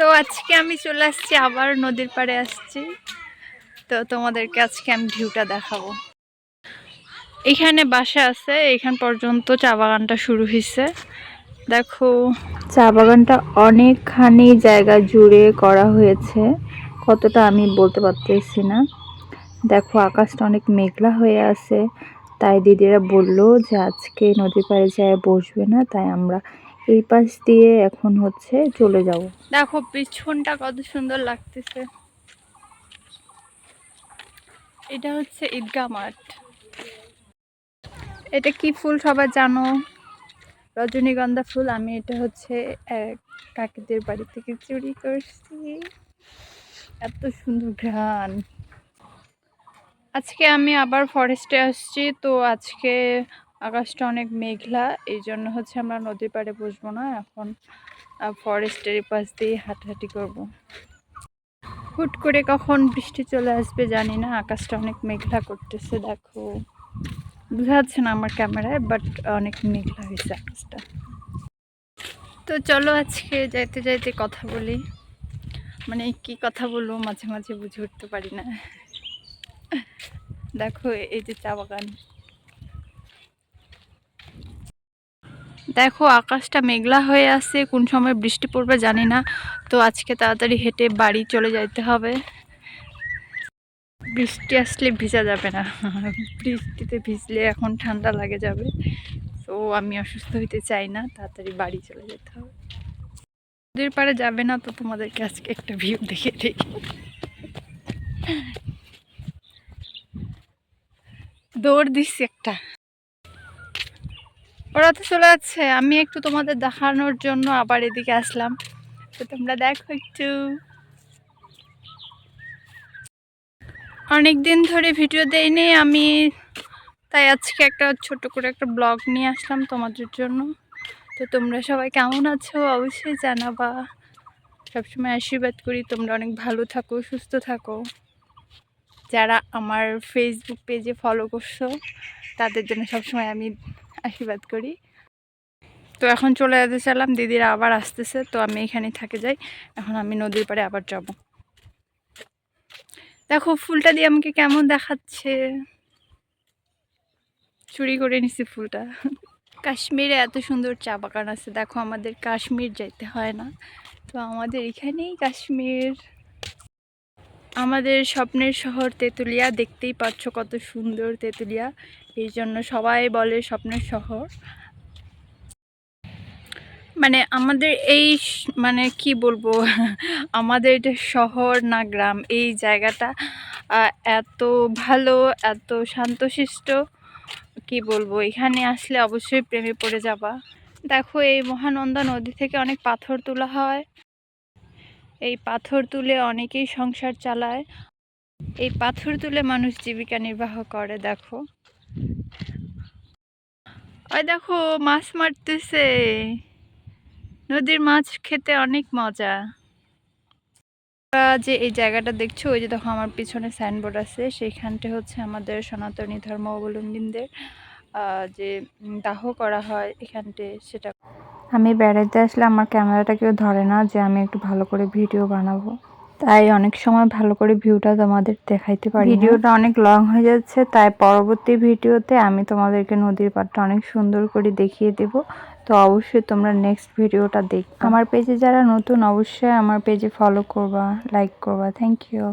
তো আজকে আমি চলে আসছি, আবার নদীর পাড়ে আসছি। তো তোমাদেরকে আজকে আমি ভিউটা দেখাবো। এখানে বাসা আছে, এখান পর্যন্ত চা বাগানটা শুরু হয়েছে দেখো, চা বাগানটা অনেকখানি জায়গা জুড়ে করা হয়েছে, কতটা আমি বলতে পারতেছি না। দেখো, আকাশটা অনেক মেঘলা হয়ে আছে। তাই দিদিরা বলল যে, আজকে নদীর পাড়ে যায় বসবে না, তাই আমরা এই পাশ দিয়ে এখন হচ্ছে চলে যাব। দেখো, পিছনটা কত সুন্দর লাগতেছে। এটা হচ্ছে ঈদগাহ মাঠ। এটা কি ফুল সবাই জানো? রজনীগন্ধা ফুল। আমি এটা হচ্ছে কাকিদের বাড়ি থেকে চুরি করছি। এত সুন্দর ঘ্রাণ। আজকে আমি আবার ফরেস্টে আসছি, তো আজকে আকাশটা অনেক মেঘলা এই জন্য হচ্ছে আমরা নদীর পাড়ে বসবো না, এখন ফরেস্টের পাশ দিয়ে হাঁটাহাঁটি করব। হুট করে কখন বৃষ্টি চলে আসবে জানি না, আকাশটা অনেক মেঘলা করতেছে, দেখো। বোঝা যাচ্ছে না আমার ক্যামেরায় বাট অনেক মেঘলা হয়েছে আকাশটা। তো চলো আজকে যাইতে যাইতে কথা বলি। মানে কি কথা বলব মাঝে মাঝে বুঝে উঠতে পারি না। দেখো, এই যে চা বাগান। দেখো, আকাশটা মেঘলা হয়ে আছে, কোন সময় বৃষ্টি পড়বে জানি না। তো আজকে তাড়াতাড়ি হেঁটে বাড়ি চলে যাইতে হবে। বৃষ্টি আসলে ভিজা যাবে না। বৃষ্টিতে ভিজলে এখন ঠান্ডা লাগে যাবে। তো আমি অসুস্থ হইতে চাই না, তাড়াতাড়ি বাড়ি চলে যেতে হবে। নদীর পাড়ে যাবে না তো তোমাদেরকে আজকে একটা ভিউ দেখে দিই। দৌড় দিচ্ছি একটা। ওরা তো চলে যাচ্ছে। আমি একটু তোমাদের দেখানোর জন্য আবার এদিকে আসলাম। তো তোমরা দেখো একটু। অনেক দিন ধরে ভিডিও দেইনি আমি, তাই আজকে একটা ছোট করে একটা ব্লগ নিয়ে আসলাম তোমাদের জন্য। তো তোমরা সবাই কেমন আছো? অবশ্যই জানাবা। সবসময় আশীর্বাদ করি, তোমরা অনেক ভালো থাকো, সুস্থ থাকো। যারা আমার ফেসবুক পেজে ফলো করছ, তাদের জন্য সবসময় আমি আশীর্বাদ করি। তো এখন চলে যেতে চাইলাম, দিদিরা আবার আসতেছে, তো আমি এখানে থাকে যাই। এখন আমি নদীর পাড়ে আবার যাব। দেখো, ফুলটা দিয়ে আমাকে কেমন দেখাচ্ছে। চুরি করে নিছি ফুলটা। কাশ্মীরে এত সুন্দর চা বাগান আছে। দেখো, আমাদের কাশ্মীর যাইতে হয় না। তো আমাদের এখানেই কাশ্মীর। আমাদের স্বপ্নের শহর তেঁতুলিয়া, দেখতেই পাচ্ছ কত সুন্দর তেঁতুলিয়া। এই জন্য সবাই বলে স্বপ্নের শহর। মানে আমাদের এই মানে কি বলব, আমাদের এটা শহর না গ্রাম, এই জায়গাটা এত ভালো, এত শান্তশিষ্ট। কি বলব, এখানে আসলে অবশ্যই প্রেমে পড়ে যাবা। দেখো এই মহানন্দা নদী থেকে অনেক পাথর তোলা হয়। এই পাথর তুলে অনেকেই সংসার চালায়। এই পাথর তুলে মানুষ জীবিকা নির্বাহ করে, দেখো। ওই দেখো, মাছ মারতেছে। নদীর মাছ খেতে অনেক মজা। যে এই জায়গাটা দেখছ, ওই যে দেখো আমার পিছনে সাইনবোর্ড আছে। সেইখানটা হচ্ছে আমাদের সনাতনী ধর্মাবলম্বীদের। যে দাহ করা হয় এখানটে সেটা আমি বেড়াতে আসলে আমার ক্যামেরাটা কেউ ধরে না যে আমি একটু ভালো করে ভিডিও বানাবো। তাই অনেক সময় ভালো করে ভিউটা তোমাদের দেখাইতে পারি ভিডিওটা অনেক লং হয়ে যাচ্ছে তাই পরবর্তী ভিডিওতে আমি তোমাদেরকে নদীর পাড়টা অনেক সুন্দর করে দেখিয়ে দেব। তো অবশ্যই তোমরা নেক্সট ভিডিওটা দেখ আমার পেজে যারা নতুন অবশ্যই আমার পেজে ফলো করবা লাইক করবা। Thank you